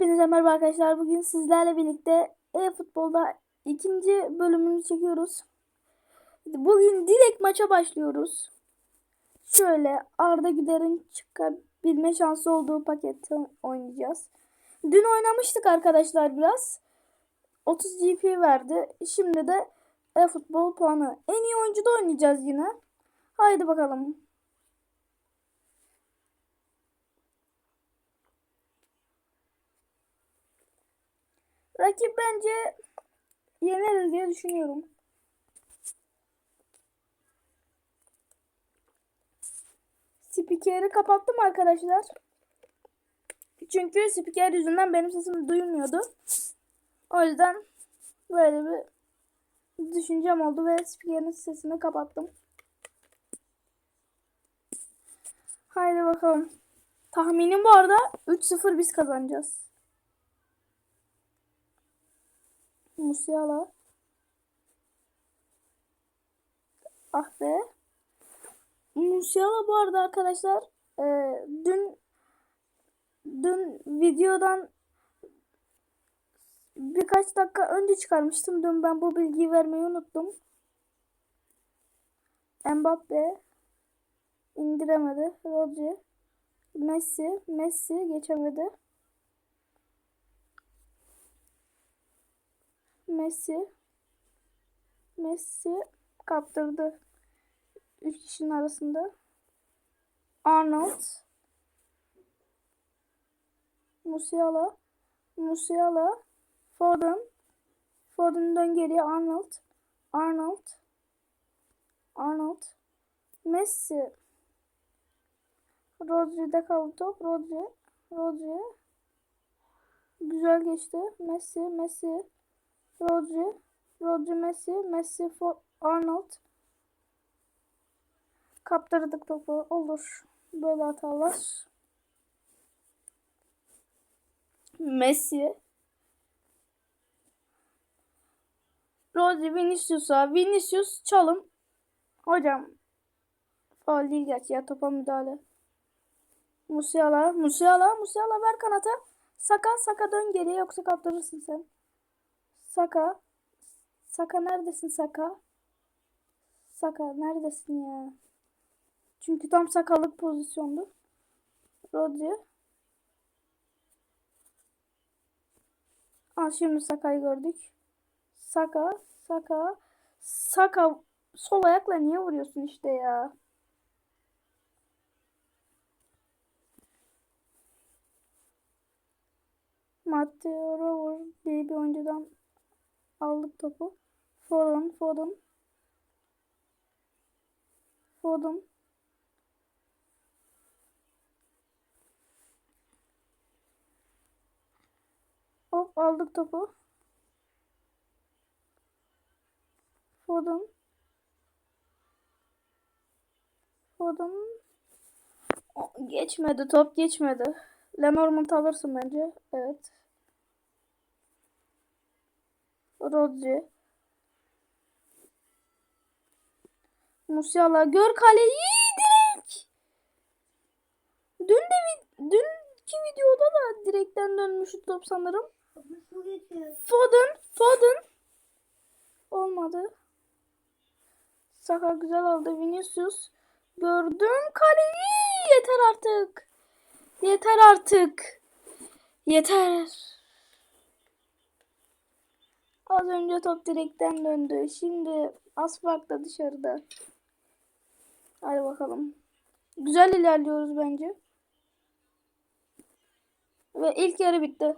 Hepinize merhaba arkadaşlar. Bugün sizlerle birlikte e-futbolda ikinci bölümünü çekiyoruz. Bugün direkt maça başlıyoruz. Şöyle Arda Güler'in çıkabilme şansı olduğu paketi oynayacağız. Dün oynamıştık arkadaşlar biraz. 30 GP verdi. Şimdi de e-futbol puanı. En iyi oyuncuda oynayacağız yine. Haydi bakalım. Rakip bence yeneriz diye düşünüyorum. Spikeri kapattım arkadaşlar. Çünkü spiker yüzünden benim sesim duyulmuyordu. O yüzden böyle bir düşüncem oldu ve spikerin sesini kapattım. Haydi bakalım. Tahminim bu arada 3-0 biz kazanacağız. Musiala. Ah be. Musiala bu arada arkadaşlar e, dün dün videodan birkaç dakika önce çıkarmıştım. Dün ben bu bilgiyi vermeyi unuttum. Mbappe indiremedi. Rodri Messi Messi geçemedi. Messi. Messi kaptırdı. Üç kişinin arasında. Arnold. Musiala. Musiala. Foden. Foden'dan geriye Arnold. Arnold. Arnold. Messi. Rodri'de kaldı top. Rodri. Rodri. Güzel geçti. Messi Messi Rodri, Rodri Messi, Messi For Arnold. Kaptırdık topu. Olur. Böyle hatalar. Messi. Rodri Vinicius'a. Vinicius çalım. Hocam. Faul değil gerçi ya topa müdahale. Musiala. Musiala. Musiala ver kanata. Saka. Saka dön geriye yoksa kaptırırsın sen. Saka. Saka neredesin Saka? Saka neredesin ya? Çünkü tam sakalık pozisyondu. Rodri. Aa şimdi Saka'yı gördük. Saka. Saka. Saka. Sol ayakla niye vuruyorsun işte ya? Matteo Rover diye bir oyuncudan Aldık topu. Foden, Foden. Foden. Hop aldık topu. Foden. Foden. Geçmedi top geçmedi. Lenormand alırsın bence. Evet. Rodri. Musiala gör kaleyi direkt. Dün de dünkü videoda da direkten dönmüştü top sanırım. Foden, Foden. Olmadı. Saka güzel aldı Vinicius. Gördüm kaleyi. Yeter artık. Yeter artık. Yeter. Az önce top direkten döndü. Şimdi Asfalt da dışarıda. Hadi bakalım. Güzel ilerliyoruz bence. Ve ilk yarı bitti.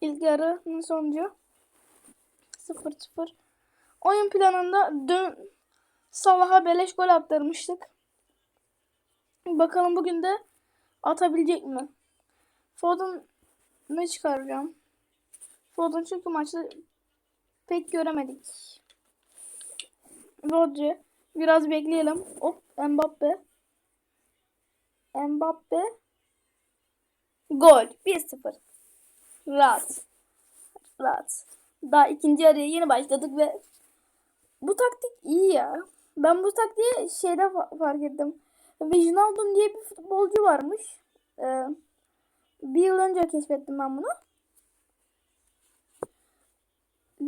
İlk yarının sonucu 0-0. Oyun planında dün Salah'a beleş gol attırmıştık. Bakalım bugün de atabilecek mi? Foden ne çıkaracağım? Foden çünkü maçta pek göremedik. Rodri. Biraz bekleyelim. Hop Mbappe. Mbappe. Gol. 1-0. Rahat. Rahat. Daha ikinci yarıya yeni başladık ve bu taktik iyi ya. Ben bu taktiği şeyde fark ettim. Wijnaldum diye bir futbolcu varmış. Ee, bir yıl önce keşfettim ben bunu.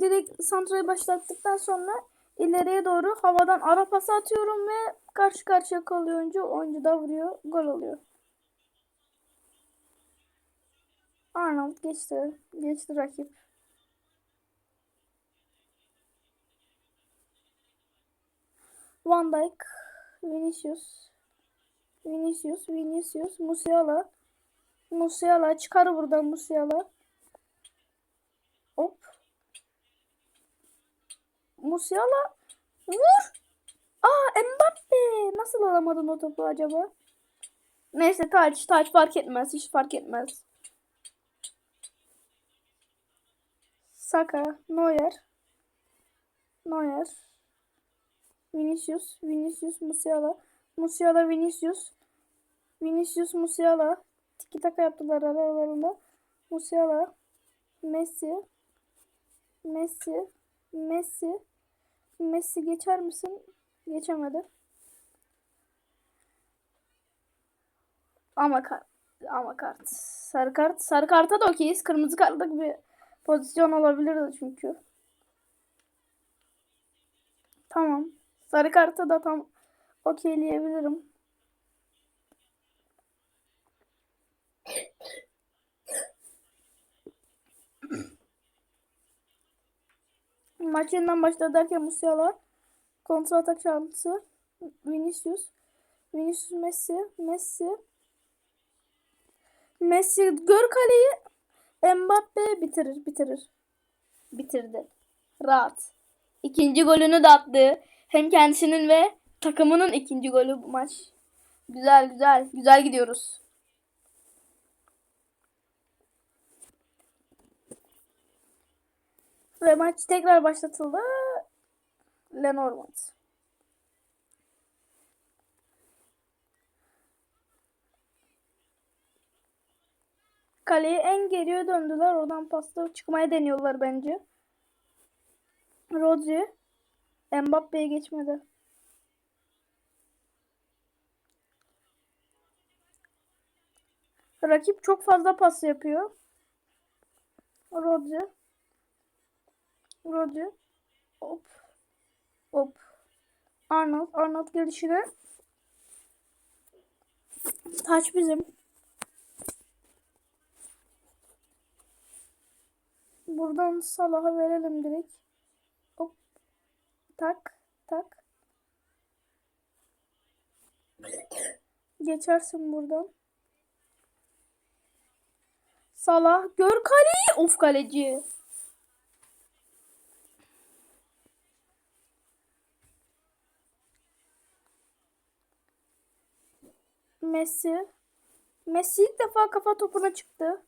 Direkt santrayı başlattıktan sonra ileriye doğru havadan ara pası atıyorum ve karşı karşıya kalıyor oyuncu. Oyuncu da vuruyor. Gol oluyor. Arnold geçti. Geçti rakip. Van Dijk, Vinicius, Vinicius, Vinicius, Musiala, Musiala çıkar buradan Musiala. Hop. Musiala vur. Aa Mbappe nasıl alamadın o topu acaba? Neyse taç taç fark etmez hiç fark etmez. Saka, Neuer, Neuer, Vinicius, Vinicius, Musiala, Musiala, Vinicius, Vinicius, Musiala. Tiki taka yaptılar aralarında. Musiala, Messi, Messi, Messi, Messi geçer misin? Geçemedi. Ama kart, ama kart. Sarı kart, sarı karta da okeyiz. Kırmızı kartlık bir pozisyon olabilirdi çünkü. Tamam. Sarı kartı da tam okeyleyebilirim. Maç yeniden başladı derken Musiala kontra atak şansı Vinicius Vinicius Messi Messi Messi gör kaleyi Mbappe bitirir bitirir. Bitirdi. Rahat. İkinci golünü de attı. Hem kendisinin ve takımının ikinci golü bu maç. Güzel güzel. Güzel gidiyoruz Ve maç tekrar başlatıldı. Lenormand. Kaleyi en geriye döndüler. Oradan pasta çıkmaya deniyorlar bence. Rodri. Mbappe'ye geçmedi. Rakip çok fazla pas yapıyor. Rodri. Rodri. Hop. Hop. Arnold. Arnold gelişine. Taç bizim. Buradan Salah'a verelim direkt. Hop. Tak. Tak. Geçersin buradan. Salah gör kaleyi. Of kaleci. Messi. Messi ilk defa kafa topuna çıktı.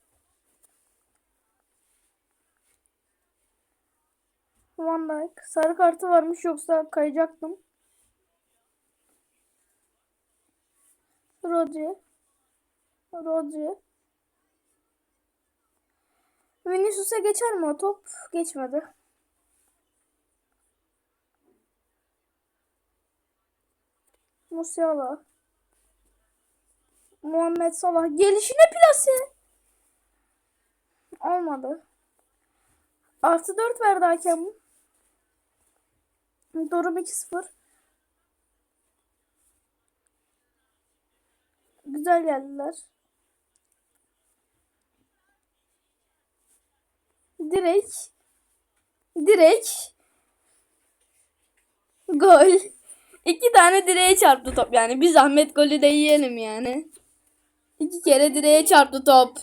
Van Dijk. Sarı kartı varmış yoksa kayacaktım. Rodri. Rodri. Vinicius'a geçer mi o top? Geçmedi. Musiala. Muhammed Salah gelişine plase. Olmadı. Artı 4 verdi hakem. Durum 2-0. Güzel geldiler. Direkt. Direkt. Gol. İki tane direğe çarptı top yani. Bir zahmet golü de yiyelim yani. İki kere direğe çarptı top.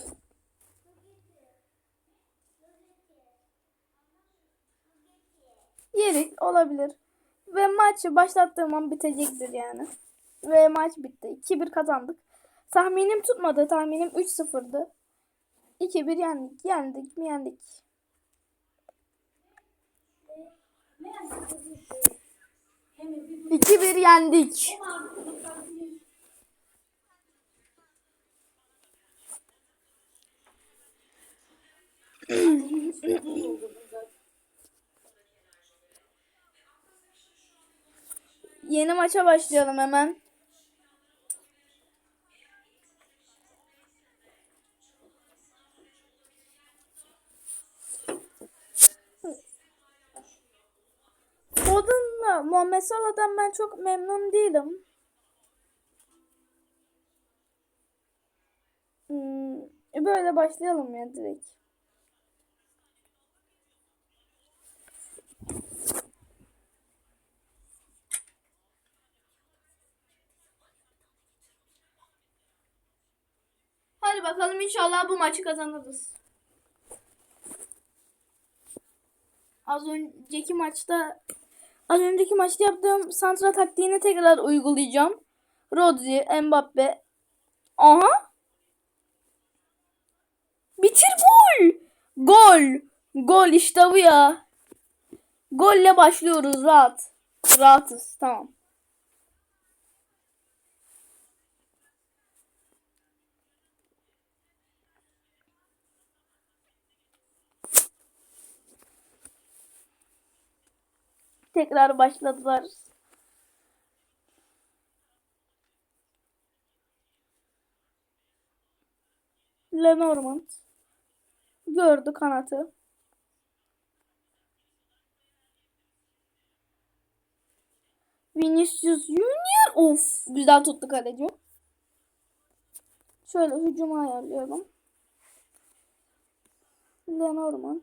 Yerik olabilir. Ve maçı başlattığım an bitecektir yani. Ve maç bitti. 2-1 kazandık. Tahminim tutmadı. Tahminim 3-0'dı. 2-1 yendik. Yendik mi yendik. İki bir yendik. Yeni maça başlayalım hemen. Foden'la Muhammed Salah'dan ben çok memnun değilim. Hmm, böyle başlayalım ya direkt. Hadi bakalım inşallah bu maçı kazanırız. Az önceki maçta az önceki maçta yaptığım santra taktiğini tekrar uygulayacağım. Rodri, Mbappe. Aha. Bitir gol. Gol. Gol işte bu ya. Golle başlıyoruz rahat. Rahatız tamam. Tekrar başladılar. Lenormand gördü kanatı. Vinicius Junior of güzel tuttu kaleci. Şöyle hücuma ayarlayalım. Lenormand.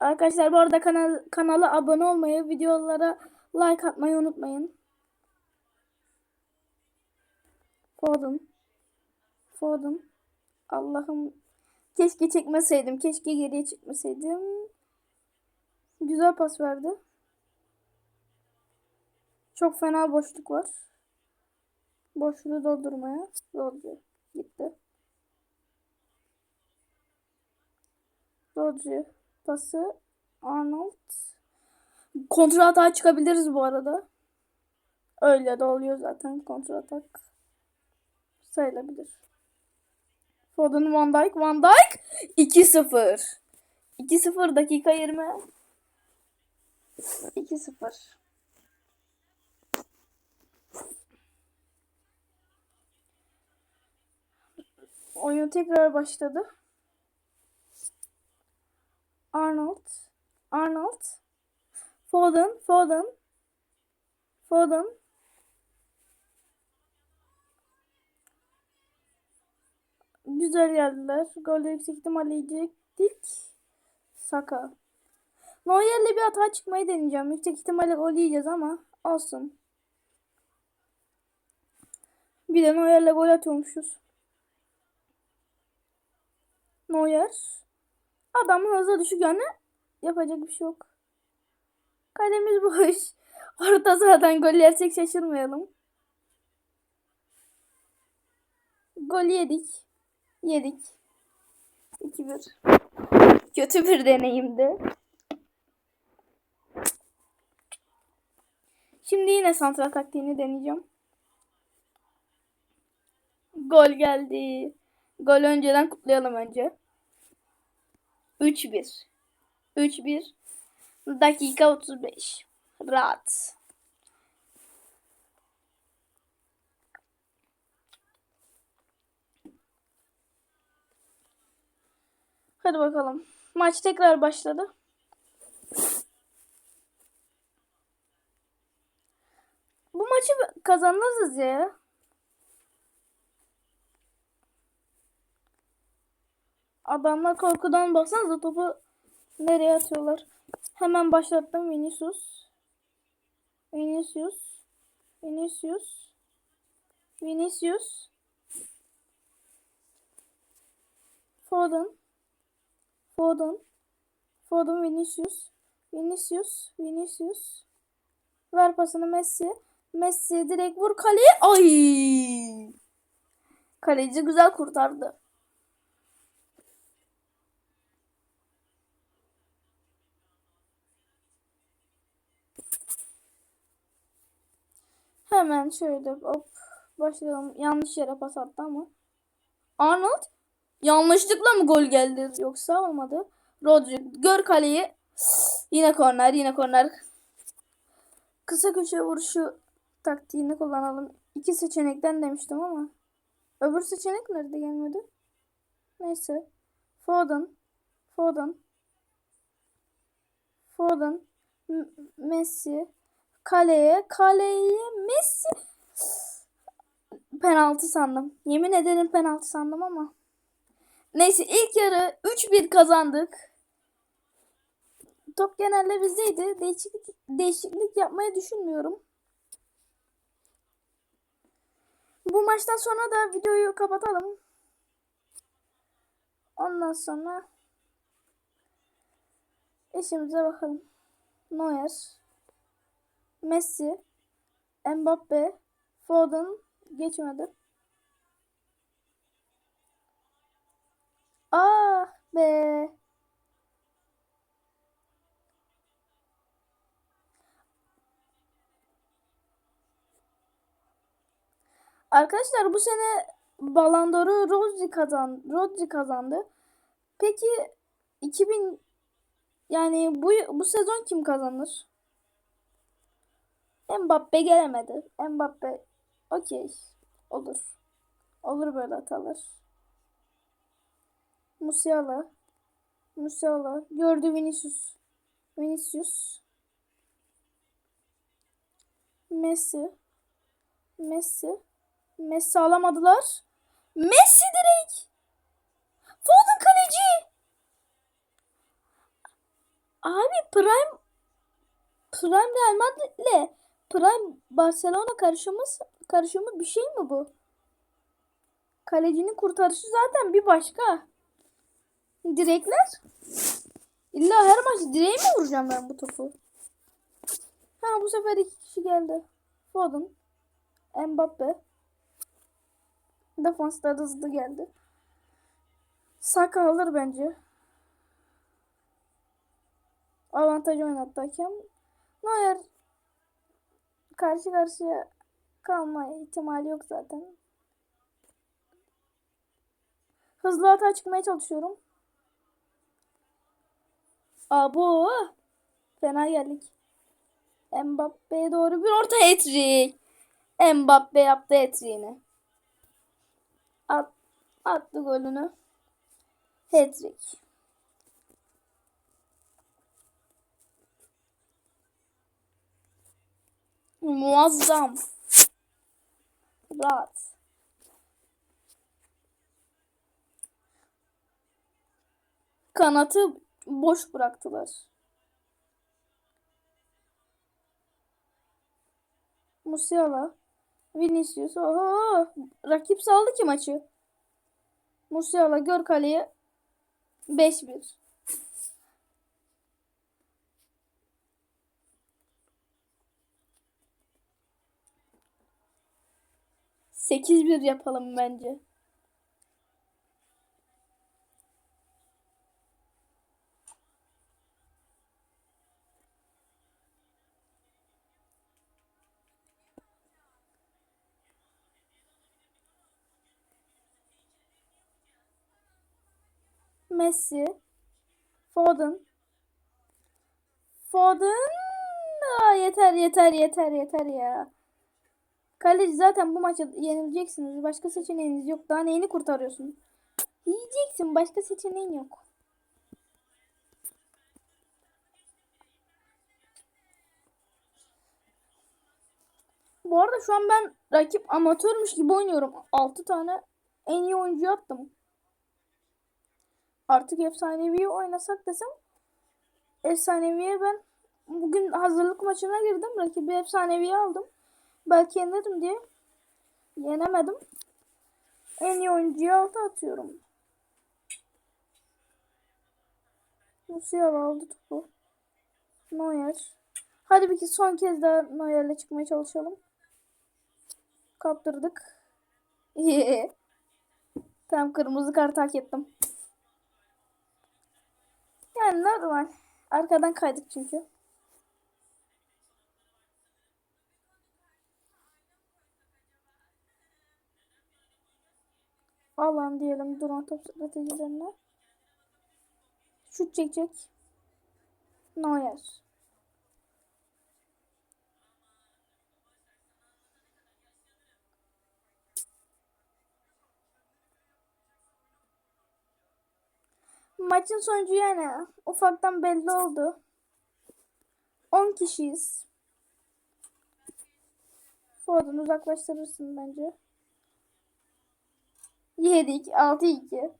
Arkadaşlar bu arada kanal, kanala abone olmayı, videolara like atmayı unutmayın. Foden. Foden. Allah'ım. Keşke çekmeseydim. Keşke geriye çıkmasaydım. Güzel pas verdi. Çok fena boşluk var. Boşluğu doldurmaya. Rodri gitti. Rodri pası. Arnold. Kontra atağa çıkabiliriz bu arada. Öyle de oluyor zaten kontra atak sayılabilir. Foden Van Dijk. Van Dijk 2-0. 2-0 dakika 20. 2-0. Oyun tekrar başladı. Arnold. Arnold. Foden. Foden. Foden. Güzel geldiler. Golü yüksek ihtimalle yiyecektik. Saka. Neuer'le bir hata çıkmayı deneyeceğim. Yüksek ihtimalle gol yiyeceğiz ama olsun. Bir de Neuer'le gol atıyormuşuz. Neuer. Adamın hızı düşük yani yapacak bir şey yok. Kalemiz boş. Orta sahadan gol yersek şaşırmayalım. Gol yedik. Yedik. 2-1. Kötü bir deneyimdi. Şimdi yine santral taktiğini deneyeceğim. Gol geldi. Gol önceden kutlayalım önce. 3-1. 3-1. Dakika 35. Rahat. Hadi bakalım. Maç tekrar başladı. Bu maçı kazanırız ya. Adamlar korkudan baksanıza topu nereye atıyorlar. Hemen başlattım Vinicius. Vinicius. Vinicius. Vinicius. Foden. Foden. Foden Vinicius. Vinicius. Vinicius. Ver pasını Messi. Messi direkt vur kaleye. Ay! Kaleci güzel kurtardı. Hemen şöyle hop başlayalım. Yanlış yere pas attı ama. Arnold yanlışlıkla mı gol geldi yoksa olmadı. Rodri gör kaleyi. Yine korner yine korner. Kısa köşe vuruşu taktiğini kullanalım. İki seçenekten demiştim ama. Öbür seçenek nerede gelmedi? Neyse. Foden. Foden. Foden, M- Messi, kaleye, kaleye Messi. Penaltı sandım. Yemin ederim penaltı sandım ama. Neyse ilk yarı 3-1 kazandık. Top genelde bizdeydi. Değişiklik, değişiklik yapmayı düşünmüyorum. Bu maçtan sonra da videoyu kapatalım. Ondan sonra işimize bakalım. Neuer, Messi, Mbappe, Foden geçmedi. Ah be. Arkadaşlar bu sene Ballon d'Or'u Rodri kazan Rodri kazandı. Peki 2000 yani bu bu sezon kim kazanır? Mbappe gelemedi. Mbappe okey. Olur. Olur böyle hatalar. Musiala. Musiala. Gördü Vinicius. Vinicius. Messi. Messi. Messi alamadılar. Messi direkt. Foden kaleci. Abi Prime Prime Real Madrid'le Prime Barcelona karışımı karışımı bir şey mi bu? Kalecinin kurtarışı zaten bir başka. Direkler. İlla her maç direğe mi vuracağım ben bu topu? Ha bu sefer iki kişi geldi. Foden. Mbappe. Defanslar hızlı geldi. Saka alır bence. Avantaj oynattı hakem. Neuer karşı karşıya kalma ihtimali yok zaten. Hızlı hata çıkmaya çalışıyorum. Abo. Fena geldik. Mbappe'ye doğru bir orta hat-trick. Mbappe yaptı hat-trick'ini. At, attı golünü. Hat-trick. Muazzam. Rahat. Kanatı boş bıraktılar. Musiala. Vinicius. Oho. Rakip saldı ki maçı. Musiala gör kaleye. 5-1. Sekiz bir yapalım bence. Messi, Foden, Foden. Aa, yeter yeter yeter yeter ya. Kaleci zaten bu maçı yenileceksiniz. Başka seçeneğiniz yok. Daha neyini kurtarıyorsun? Yiyeceksin. Başka seçeneğin yok. Bu arada şu an ben rakip amatörmüş gibi oynuyorum. 6 tane en iyi oyuncu attım. Artık efsanevi oynasak desem efsaneviye ben bugün hazırlık maçına girdim. Rakibi efsaneviye aldım. Belki yenerim diye yenemedim. En iyi oyuncuyu altı atıyorum. Musiala aldı topu. Neuer. Hadi bir son kez daha Neuer'le çıkmaya çalışalım. Kaptırdık. Tam kırmızı kart hak ettim. Yani normal. Arkadan kaydık çünkü. Alan diyelim duran top stratejilerine. Şut çekecek. Neuer. Maçın sonucu yani ufaktan belli oldu. 10 kişiyiz. Foden uzaklaştırırsın bence. Yedik. 6-2.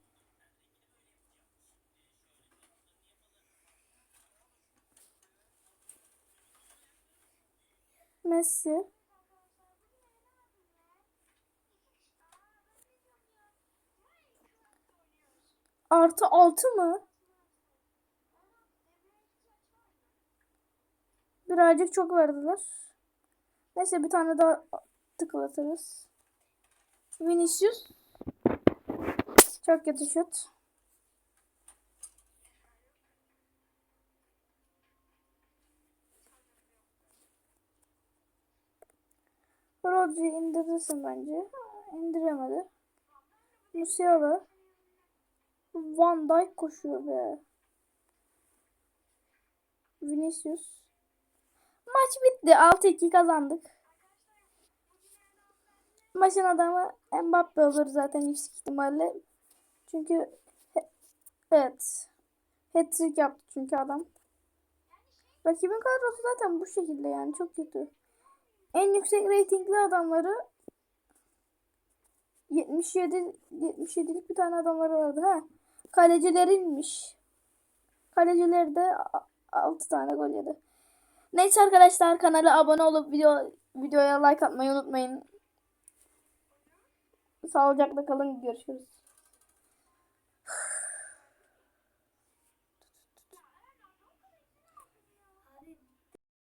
Messi. Artı 6 mı? Birazcık çok verdiler. Neyse bir tane daha tıklatırız. Vinicius. Çok kötü şut. Rodri indirirsin bence. İndiremedi. Musiala. Van Dijk koşuyor be. Vinicius. Maç bitti. 6-2 kazandık. Maçın adamı Mbappe olur zaten yüksek ihtimalle. Çünkü evet. Hat-trick yaptı çünkü adam. Rakibin kadrosu zaten bu şekilde yani çok kötü. En yüksek reytingli adamları 77 77'lik bir tane adamları vardı ha. Kalecilerinmiş. Kalecileri de 6 tane gol yedi. Neyse arkadaşlar kanala abone olup video videoya like atmayı unutmayın. Sağlıcakla kalın görüşürüz.